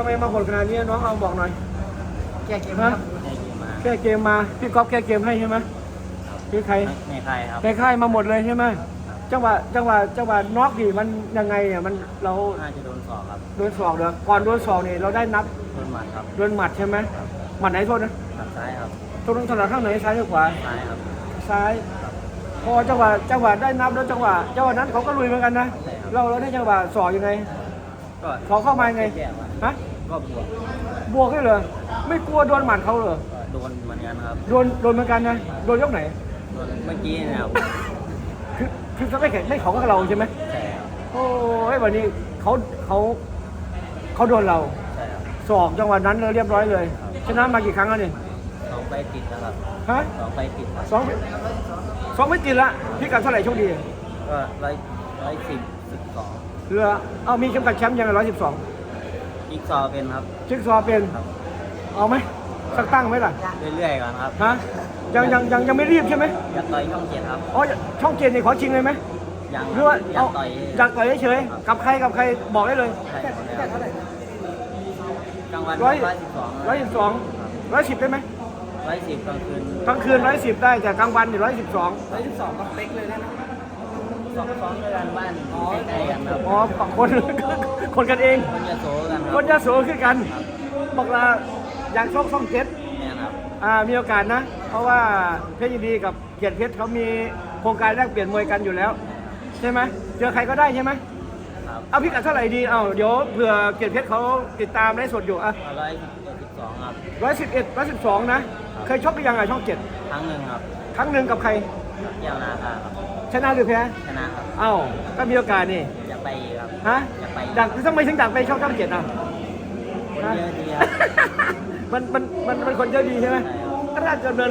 ทำไมมาโหดขนาดนี้น้องเราบอกหน่อยแก้เกมฮะครับแก้เกมมาพี่ก๊อฟแก้เกมให้ใช่ไหมพี่ใครในใครครับในค่ายมาหมดเลยใช่ไหมจังหวะจังหวะจังหวะน็อกดิมันยังไงเนี่ยมันเราน่าจะโดนสอบครับโดนศอกเด้อก่อนโดนศอกนี่เราได้นับโดนหมัดครับโดนหมัดใช่ไหมหมัดไหนโทษนะตัดซ้ายครับโทษถนัดข้างไหนซ้ายหรือขวาซ้ายครับซ้ายพอจังหวะจังหวะได้นับแล้วจังหวะจังหวะนั้นเขาก็ลุยเหมือนกันนะเราเราได้จังหวะศอกยังไง ก็เขาเข้ามายังไงแก้มาฮะก็บวกบวกให้เลยไม่กลัวโดนหมัดเขาเหรอก็โดนเหมือนกันครับโดนโดนเหมือนกันนะโดนยกไหน โดนเมื่อกี้เนี่ยครับคือคือเขาไม่แข่งไม่เขากับเราใช่ไหมใช่ครับโอ้ยวันนี้เขาเขาเขาโดนเราใช่ครับสอบจังหวะนั้นเรียบร้อยเลย ชนะมากี่ครั้งแล้วเนี่ยสองไฟติดนะครับฮะสองไฟติดครับสองสองไม่ติดละพี่กัดเท่าไหร่โชคดี ก็ร้อยร้อยสิบสิบสองเรือเอามีเข็มขัดแชมป์ยังร้อยสิบสองอีกซอว์เป็นครับ ชิคซอว์เป็นครับ เอาไหมสักตั้งไหมล่ะเรื่อยๆก่อนครับฮะยังยังยังยังไม่รีบใช่ไหมอยากต่อยช่องเจ็ดครับ อ๋อช่องเจนนี่ขอชิงเลยไหมยังหรือว่าอยาเอากต่อย อยากต่อยเฉยๆกับใครกับใครบอกได้เลยใช่ครับกลางวันร้อยร้อยสิบสองร้อยสิบสองร้อยสิบได้ไหมร้อยสิบกลางคืนกลางคืนร้อยสิบได้แต่กลางวันนี่ร้อยสิบสองร้อยสิบสองก็เล็กเลยนะ สองสองด้วยกันบ้านใกล้ๆกันครับอ๋อฝั่งคน คนกันเอง คนยะโสกันคครับนยะโสขึ้นกัน บอกลาอยากชกช่องเจ็ดเนี่ยครับอ่ามีโอกาสนะ เพราะว่าเพชรยินดีกับเกียรติเพชรเขามีโครงการแลกเปลี่ยนมวยกันอยู่แล้ว ใช่ไหมเจอใครก็ได้ใช่ไหมครับเอาพิกัดเท่าไหร่ดีเอาเดี๋ยวเผื่อเกียรติเพชรเขาติดตามไลฟ์สดอยู่อะร้อยสิบสองครับร้อยสิบเอ็ดร้อยสิบสองนะ เคยชกหรือยังอะช่องเจ็ดครั้งหนึ่งครับ ครั้งหนึ่งกับใคร เกี่ยวนาคาครับชนะหรือแพ้ชนะครับเอ้าก็มีโอกาสนี่อยากไปอีกครับ ฮะอยากไปอยากทำไมถึงอยากไปช่องช่องเจ็ดอะคนเยอะดีครับ มันมันมันมันคนเยอะดีใช่ไหมใช่ครับก็น่าจะเดิน